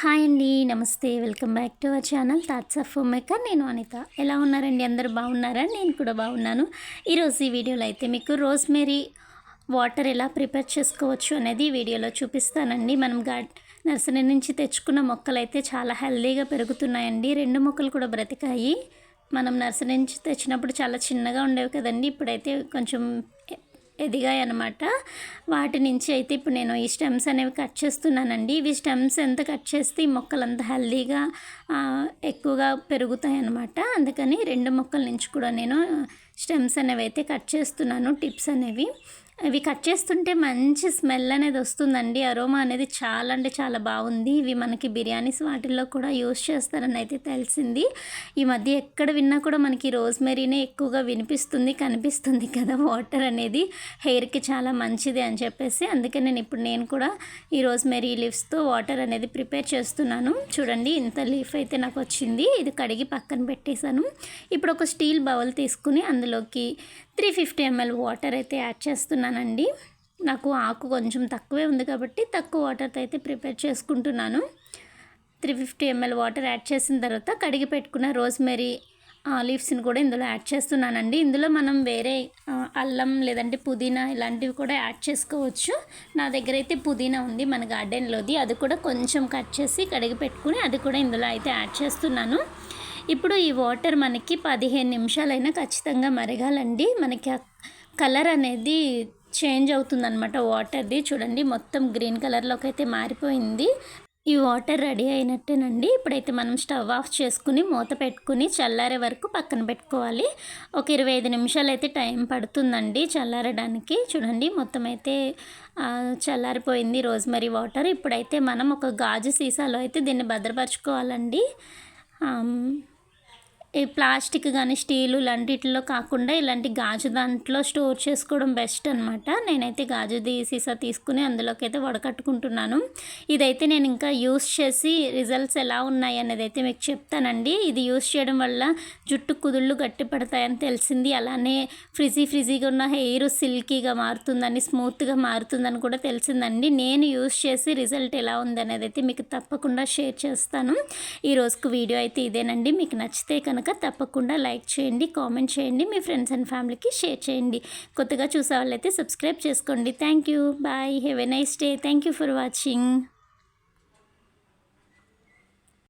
Hi అండి నమస్తే. Welcome back to our channel thoughts of maker. నేను అనిత. ఎలా ఉన్నారండి? అందరు బాగున్నారా? నేను కూడా బాగున్నాను. ఈరోజు ఈ వీడియోలో అయితే మీకు రోజ్మేరీ వాటర్ ఎలా ప్రిపేర్ చేసుకోవచ్చు అనేది వీడియోలో చూపిస్తానండి. మనం గార్డ్ నర్సరీ నుంచి తెచ్చుకున్న మొక్కలు అయితే చాలా హెల్దీగా పెరుగుతున్నాయండి. రెండు మొక్కలు కూడా బ్రతికాయి. మనం నర్సరీ నుంచి తెచ్చినప్పుడు చాలా చిన్నగా ఉండేవి కదండి. ఇప్పుడైతే కొంచెం ఎదిగాయి అనమాట వాటి నుంచి అయితే ఇప్పుడు నేను ఈ స్టెమ్స్ అనేవి కట్ చేస్తున్నానండి. ఇవి స్టెమ్స్ ఎంత కట్ చేస్తే ఈ మొక్కలు అంత హెల్దీగా ఎక్కువగా పెరుగుతాయి అనమాట అందుకని రెండు మొక్కల నుంచి కూడా నేను స్టెమ్స్ అనేవి అయితే కట్ చేస్తున్నాను టిప్స్ అనేవి. ఇవి కట్ చేస్తుంటే మంచి స్మెల్ అనేది వస్తుందండి. అరోమా అనేది చాలా అంటే చాలా బాగుంది. ఇవి మనకి బిర్యానీస్ వాటిల్లో కూడా యూస్ చేస్తారని అయితే తెలిసింది. ఈ మధ్య ఎక్కడ విన్నా కూడా మనకి రోజ్మెరీనే ఎక్కువగా వినిపిస్తుంది కనిపిస్తుంది కదా వాటర్ అనేది. హెయిర్కి చాలా మంచిది అని చెప్పేసి అందుకే నేను ఇప్పుడు నేను కూడా ఈ రోజ్మెరీ లీవ్స్తో వాటర్ అనేది ప్రిపేర్ చేస్తున్నాను. చూడండి ఇంత లీఫ్ అయితే నాకు వచ్చింది. ఇది కడిగి పక్కన పెట్టేశాను. ఇప్పుడు ఒక స్టీల్ బౌల్ తీసుకుని అందులోకి త్రీ ఫిఫ్టీ ఎంఎల్ వాటర్ అయితే యాడ్ చేస్తున్నాను. చేస్తున్నానండి నాకు ఆకు కొంచెం తక్కువే ఉంది కాబట్టి తక్కువ వాటర్తో అయితే ప్రిపేర్ చేసుకుంటున్నాను. Three fifty ML water add చేసిన తర్వాత కడిగి పెట్టుకున్న రోజ్మెరీ లీవ్స్ని కూడా ఇందులో యాడ్ చేస్తున్నానండి. ఇందులో మనం వేరే అల్లం లేదంటే పుదీనా ఇలాంటివి కూడా యాడ్ చేసుకోవచ్చు. నా దగ్గర అయితే పుదీనా ఉంది మన గార్డెన్లోది. అది కూడా కొంచెం కట్ చేసి కడిగి పెట్టుకుని అది కూడా ఇందులో అయితే యాడ్ చేస్తున్నాను. ఇప్పుడు ఈ వాటర్ మనకి పదిహేను నిమిషాలైనా ఖచ్చితంగా మరగాలండి. మనకి కలర్ అనేది చేంజ్ అవుతుందన్నమాట వాటర్ది. చూడండి మొత్తం గ్రీన్ కలర్లోకి అయితే మారిపోయింది. ఈ వాటర్ రెడీ అయినట్టేనండి. ఇప్పుడైతే మనం స్టవ్ ఆఫ్ చేసుకుని మూత పెట్టుకుని చల్లారే వరకు పక్కన పెట్టుకోవాలి. ఒక ఇరవై ఐదు నిమిషాలు అయితే టైం పడుతుందండి చల్లారడానికి. చూడండి మొత్తం అయితే చల్లారిపోయింది రోజ్మరీ వాటర్. ఇప్పుడైతే మనం ఒక గాజు సీసాలో అయితే దీన్ని భద్రపరచుకోవాలండి. ఈ ప్లాస్టిక్ కానీ స్టీలు లాంటిలో కాకుండా ఇలాంటి గాజు దాంట్లో స్టోర్ చేసుకోవడం బెస్ట్ అనమాట నేనైతే గాజుది సీసా తీసుకుని అందులోకి అయితే వడకట్టుకుంటున్నాను. ఇదైతే నేను ఇంకా యూస్ చేసి రిజల్ట్స్ ఎలా ఉన్నాయి అనేది అయితే మీకు చెప్తానండి. ఇది యూస్ చేయడం వల్ల జుట్టు కుదుళ్ళు గట్టి పడతాయని తెలిసింది. అలానే ఫ్రిజీ ఫ్రిజీగా ఉన్న హెయిర్ సిల్కీగా మారుతుందని స్మూత్గా మారుతుందని కూడా తెలిసిందండి. నేను యూస్ చేసి రిజల్ట్ ఎలా ఉంది అనేది అయితే మీకు తప్పకుండా షేర్ చేస్తాను. ఈ రోజుకు వీడియో అయితే ఇదేనండి. మీకు నచ్చితే కనుక కనుక తప్పకుండా లైక్ చేయండి కామెంట్ చేయండి మీ ఫ్రెండ్స్ అండ్ ఫ్యామిలీకి షేర్ చేయండి. కొత్తగా చూసే వాళ్ళైతే సబ్స్క్రైబ్ చేసుకోండి. Thank you. Bye. Have a nice day thank you for watching